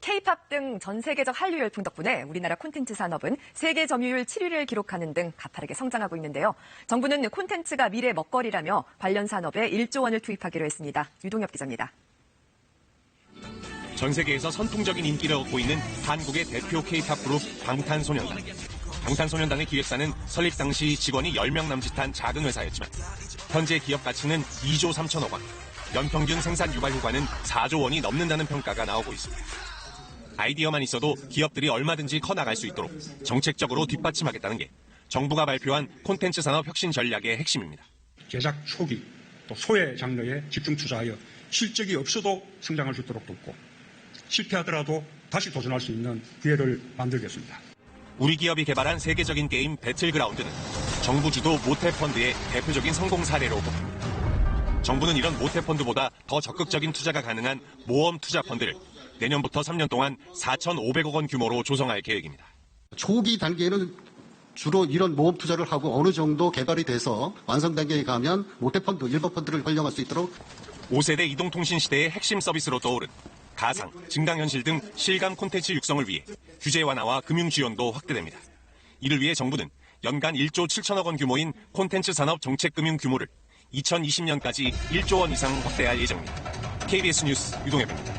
K-팝 등 전 세계적 한류 열풍 덕분에 우리나라 콘텐츠 산업은 세계 점유율 7위를 기록하는 등 가파르게 성장하고 있는데요. 정부는 콘텐츠가 미래 먹거리라며 관련 산업에 1조 원을 투입하기로 했습니다. 유동엽 기자입니다. 전 세계에서 선풍적인 인기를 얻고 있는 한국의 대표 K-팝 그룹 방탄소년단. 방탄소년단의 기획사는 설립 당시 직원이 10명 남짓한 작은 회사였지만 현재 기업 가치는 2조 3천억 원, 연평균 생산 유발 효과는 4조 원이 넘는다는 평가가 나오고 있습니다. 아이디어만 있어도 기업들이 얼마든지 커나갈 수 있도록 정책적으로 뒷받침하겠다는 게 정부가 발표한 콘텐츠 산업 혁신 전략의 핵심입니다. 제작 초기 또 소외 장르에 집중 투자하여 실적이 없어도 성장할 수 있도록 돕고 실패하더라도 다시 도전할 수 있는 기회를 만들겠습니다. 우리 기업이 개발한 세계적인 게임 배틀그라운드는 정부 주도 모태펀드의 대표적인 성공 사례로 봅니다. 정부는 이런 모태펀드보다 더 적극적인 투자가 가능한 모험 투자 펀드를 내년부터 3년 동안 4,500억 원 규모로 조성할 계획입니다. 초기 단계에는 주로 이런 모험 투자를 하고 어느 정도 개발이 돼서 완성 단계에 가면 모태펀드, 일반 펀드를 활용할 수 있도록 5세대 이동통신 시대의 핵심 서비스로 떠오른 가상, 증강현실 등 실감 콘텐츠 육성을 위해 규제 완화와 금융 지원도 확대됩니다. 이를 위해 정부는 연간 1조 7천억 원 규모인 콘텐츠 산업 정책 금융 규모를 2020년까지 1조 원 이상 확대할 예정입니다. KBS 뉴스 유동엽입니다.